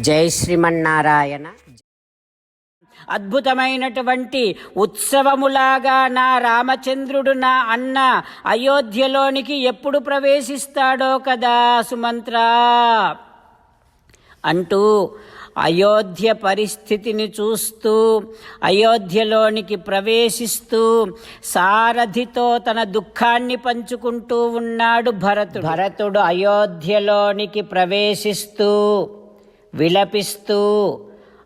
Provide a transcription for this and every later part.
జై శ్రీమన్నారాయణ. అద్భుతమైనటువంటి ఉత్సవములాగా నా రామచంద్రుడు నా అన్న అయోధ్యలోనికి ఎప్పుడు ప్రవేశిస్తాడో కదా సుమంత్ర? అంటూ అయోధ్య పరిస్థితిని చూస్తూ అయోధ్యలోనికి ప్రవేశిస్తూ సారథితో తన దుఃఖాన్ని పంచుకుంటూ ఉన్నాడు భరతుడు. భరతుడు అయోధ్యలోనికి ప్రవేశిస్తూ విలపిస్తూ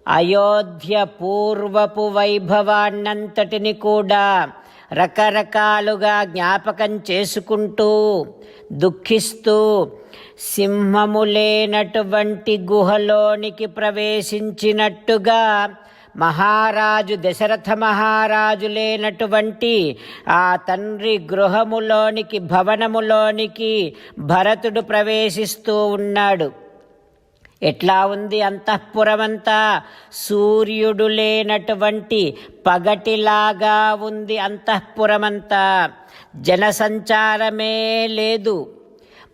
అయోధ్య పూర్వపు వైభవాన్నంతటిని కూడా రకరకాలుగా జ్ఞాపకం చేసుకుంటూ దుఃఖిస్తూ సింహము లేనటువంటి గుహలోనికి ప్రవేశించినట్టుగా మహారాజు దశరథ మహారాజు లేనటువంటి ఆ తండ్రి గృహములోనికి భవనములోనికి భరతుడు ప్రవేశిస్తూ ఉన్నాడు. ఎట్లా ఉంది అంతఃపురమంతా? సూర్యుడు లేనటువంటి పగటిలాగా ఉంది అంతఃపురమంతా. జనసంచారమే లేదు.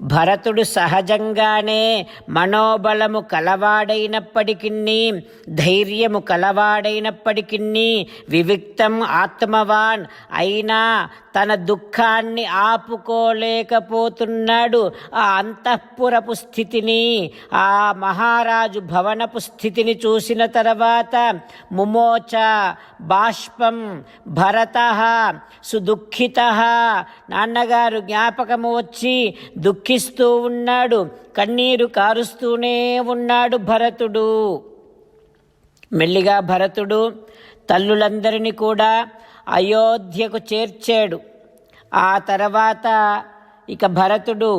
భరతుడు సహజంగానే మనోబలము కలవాడైనప్పటికీ ధైర్యము కలవాడైనప్పటికీ వివిక్తం ఆత్మవాన్ అయినా తన దుఃఖాన్ని ఆపుకోలేకపోతున్నాడు. ఆ అంతఃపురపు స్థితిని ఆ మహారాజు భవనపు స్థితిని చూసిన తర్వాత ముమోచ బాష్పం భరత సుదుఖిత నాన్నగారు జ్ఞాపకము వచ్చి దుఃఖిస్తూ ఉన్నాడు. కన్నీరు కారుస్తూనే ఉన్నాడు భరతుడు. మెల్లిగా భరతుడు తల్లులందరినీ కూడా అయోధ్యకు చేర్చాడు. ఆ తర్వాత ఇక భరతుడు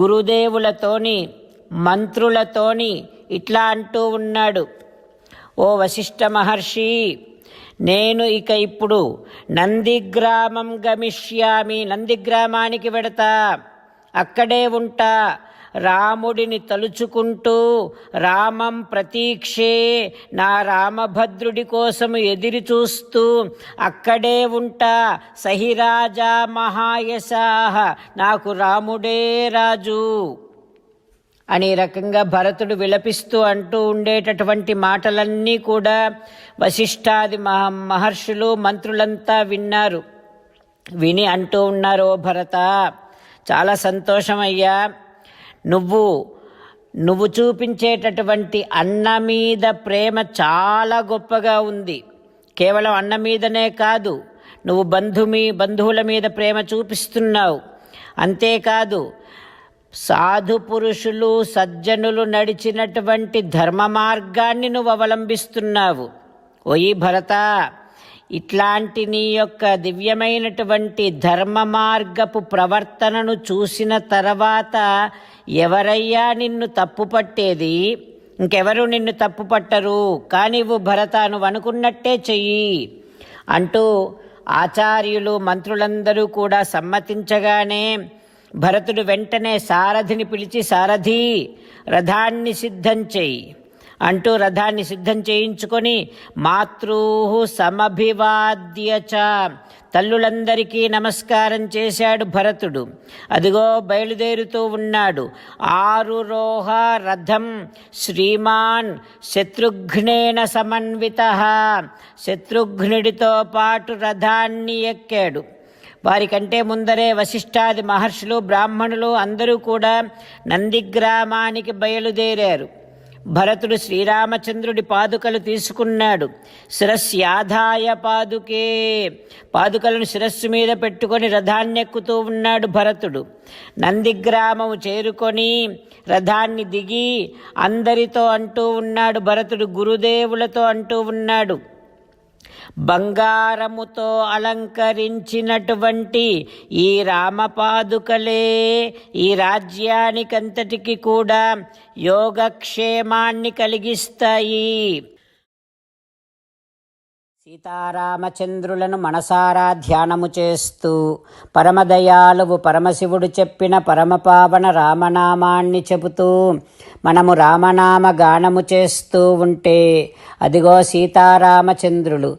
గురుదేవులతోని మంత్రులతోని ఇట్లా అంటూ ఉన్నాడు. ఓ వశిష్ఠ మహర్షి నేను ఇక ఇప్పుడు నందిగ్రామం గమిష్యామి నందిగ్రామానికి వెడతా. అక్కడే ఉంటా. రాముడిని తలుచుకుంటూ రామం ప్రతీక్షే నా రామభద్రుడి కోసం ఎదిరి చూస్తూ అక్కడే ఉంటా. సహిరాజా మహాయశాహ నాకు రాముడే రాజు అనే రకంగా భరతుడు విలపిస్తూ అంటూ ఉండేటటువంటి మాటలన్నీ కూడా వశిష్ఠాది మహ మహర్షులు మంత్రులంతా విన్నారు. విని అంటూ ఉన్నారు ఓ భరత. చాలా సంతోషమయ్యా. నువ్వు నువ్వు చూపించేటటువంటి అన్న మీద ప్రేమ చాలా గొప్పగా ఉంది. కేవలం అన్న మీదనే కాదు నువ్వు బంధుమి బంధువుల మీద ప్రేమ చూపిస్తున్నావు. అంతేకాదు సాధు పురుషులు సజ్జనులు నడిచినటువంటి ధర్మ మార్గాన్ని నువ్వు అవలంబిస్తున్నావు. ఓయి భరత! ఇట్లాంటి నీ యొక్క దివ్యమైనటువంటి ధర్మ మార్గపు ప్రవర్తనను చూసిన తర్వాత ఎవరయ్యా నిన్ను తప్పు పట్టేది ఇంకెవరు నిన్ను తప్పు పట్టరు కానివ్వు భరత నువ్వు అనుకున్నట్టే చెయ్యి అంటూ ఆచార్యులు మంత్రులందరూ కూడా సమ్మతించగానే భరతుడు వెంటనే సారథిని పిలిచి సారథి రథాన్ని సిద్ధం చెయ్యి. అంటూ రథాన్ని సిద్ధం చేయించుకొని మాతృ సమభివాద్య చ తల్లులందరికీ నమస్కారం చేశాడు భరతుడు. అదిగో బయలుదేరుతూ ఉన్నాడు. ఆరురోహ రథం శ్రీమాన్ శత్రుఘ్నేన సమన్విత. శత్రుఘ్నుడితో పాటు రథాన్ని ఎక్కాడు. వారికంటే ముందరే వశిష్ఠాది మహర్షులు బ్రాహ్మణులు అందరూ కూడా నందిగ్రామానికి బయలుదేరారు. భరతుడు శ్రీరామచంద్రుడి పాదుకలు తీసుకున్నాడు. శిరస్యాధాయ పాదుకే. పాదుకలను శిరస్సు మీద పెట్టుకొని రథాన్నెక్కుతూ ఉన్నాడు భరతుడు. నందిగ్రామము చేరుకొని రథాన్ని దిగి అందరితో అంటూ ఉన్నాడు భరతుడు గురుదేవులతో అంటూ ఉన్నాడు. బంగారముతో అలంకరించినటువంటి ఈ రామపాదుకలే ఈ రాజ్యానికంతటికి కూడా యోగక్షేమాన్ని కలిగిస్తాయి. సీతారామచంద్రులను మనసారా ధ్యానము చేస్తూ పరమదయాలువు పరమశివుడు చెప్పిన పరమపావన రామనామాన్ని చెబుతూ మనము రామనామ గానము చేస్తూ ఉంటే అదిగో సీతారామచంద్రులు